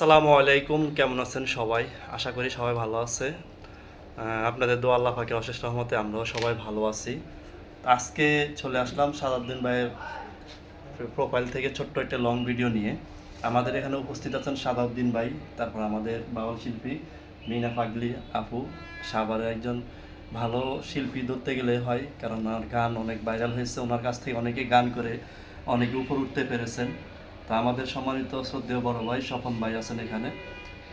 আসসালামু আলাইকুম, কেমন আছেন সবাই? আশা করি সবাই ভালো আছে। আপনাদের দোয়া আল্লাহ পাকের অশেষ রহমতে আমরাও সবাই ভালো আছি। আজকে চলে আসলাম সাদাউদ্দিন ভাইয়ের প্রোফাইল থেকে ছোট্ট একটা লং ভিডিও নিয়ে। আমাদের এখানে উপস্থিত আছেন সাদাউদ্দিন ভাই, তারপর আমাদের বাউল শিল্পী মিনা পাগলি আপু। সাভারের একজন ভালো শিল্পী ধরতে গেলে হয়, কারণ ওনার গান অনেক ভাইরাল হয়েছে। ওনার কাছ থেকে অনেকে গান করে, অনেকে উপর উঠতে পেরেছেন। তা আমাদের সম্মানিত শ্রদ্ধেয় বড় ভাই স্বপন ভাই আছেন এখানে।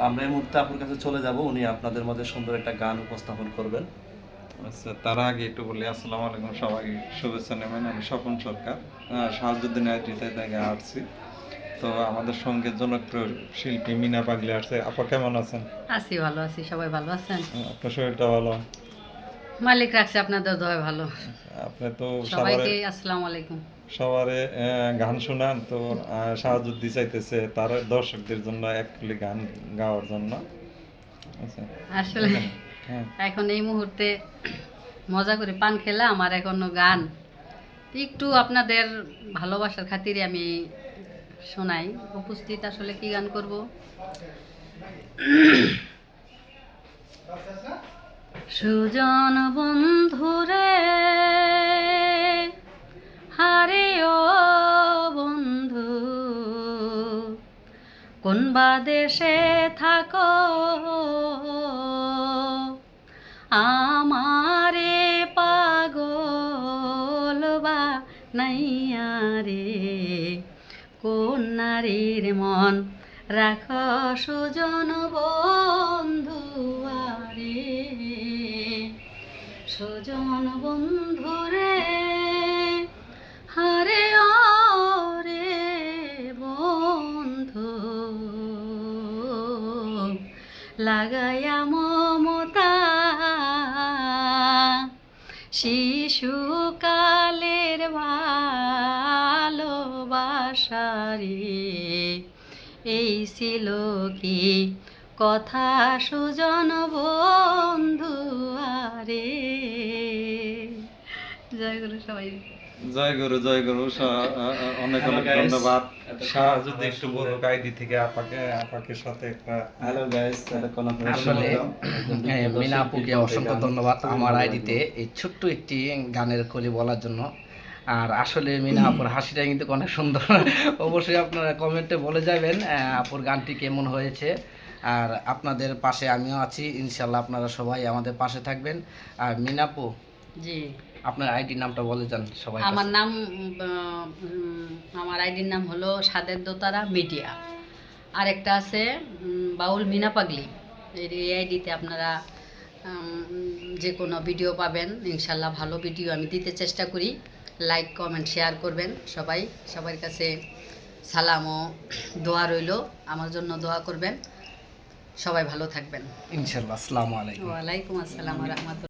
আমরা এই মুহূর্তে আপুর কাছে চলে যাব উনি আপনাদের মধ্যে সুন্দর একটা গান উপস্থাপন করবেন। আচ্ছা তার আগে একটু বলি আসসালামু আলাইকুম সবাই শুভেচ্ছা নেবেন আমি স্বপন সরকার আহ, সাহায্যুদ্দিন আইটিতে থেকে আসছি। তো আমাদের সঙ্গে জনপ্রিয় শিল্পী মিনা পাগলি আসছে আপা কেমন আছেন? আছি ভালো আছি সবাই ভালো আছেন? আপনার শরীরটা ভালো? মালিক রাখছে আপনাদের দয় ভালো। আপনি তো সবাইকে আসসালামু আলাইকুম। সবারে গান শোনান তো আহ, সাহায্যুদ্দি চাইতেছে তার দর্শকদের জন্য এক কুলি গান গাওয়ার জন্য। আচ্ছা। আসলে হ্যাঁ। এখন এই মুহূর্তে মজা করে পান খেলাম আর এখনও গান। একটু আপনাদের ভালোবাসার খাতিরে আমি শোনাই। উপস্থিত আসলে কি গান করব? সুজন বন্ধুরে কোন বা দেশে থাকো? আমারে পাগল বা নাইয়া রে, কোন নারীর মন? রাখ সুজন বন্ধু আরে, সুজন বন্ধু লাগায়া মমতা। শিশুকালের ভালোবাসারে এই ছিল কি কথা সুজন বন্ধু আরে? জয় গুরু সবাই। জয় গুরু জয় গুরু অনেক অনেক ধন্যবাদ। সাহায্যুদ্দি আপনারা একটু শুনলেন। বলুক থেকে আপাকে আপাকে সাথে একটা হ্যালো গাইস মিনা আপুকে অসংখ্য ধন্যবাদ আমার আইডিতে এই ছোট্ট একটি গানের কলি বলার জন্য। আর আসলে মিনা আপুর হাসিটা কিন্তু অনেক সুন্দর। অবশ্যই আপনারা কমেন্টে বলে যাবেন আহ, আপুর গানটি কেমন হয়েছে। আর আপনাদের পাশে আমিও আছি। ইনশাল্লাহ আপনারা সবাই আমাদের পাশে থাকবেন। আর মিনাপু জি। আপনার আইডি নামটা বলে যান সবাই আমার নাম আমার আইডির নাম হলো সাদের দোতারা মিডিয়া। আর একটা আছে বাউল মিনা পাগলি। এই এই আইডিতে আপনারা যে কোনো ভিডিও পাবেন। ইনশাল্লাহ ভালো ভিডিও আমি দিতে চেষ্টা করি। লাইক কমেন্ট শেয়ার করবেন সবাই। সবার কাছে সালাম ও দোয়া রইল। আমার জন্য দোয়া করবেন। সবাই ভালো থাকবেন। ইনশাল্লাহ আসসালামু আলাইকুম। ওয়ালাইকুম আসসালাম রহমতুল্লাহ।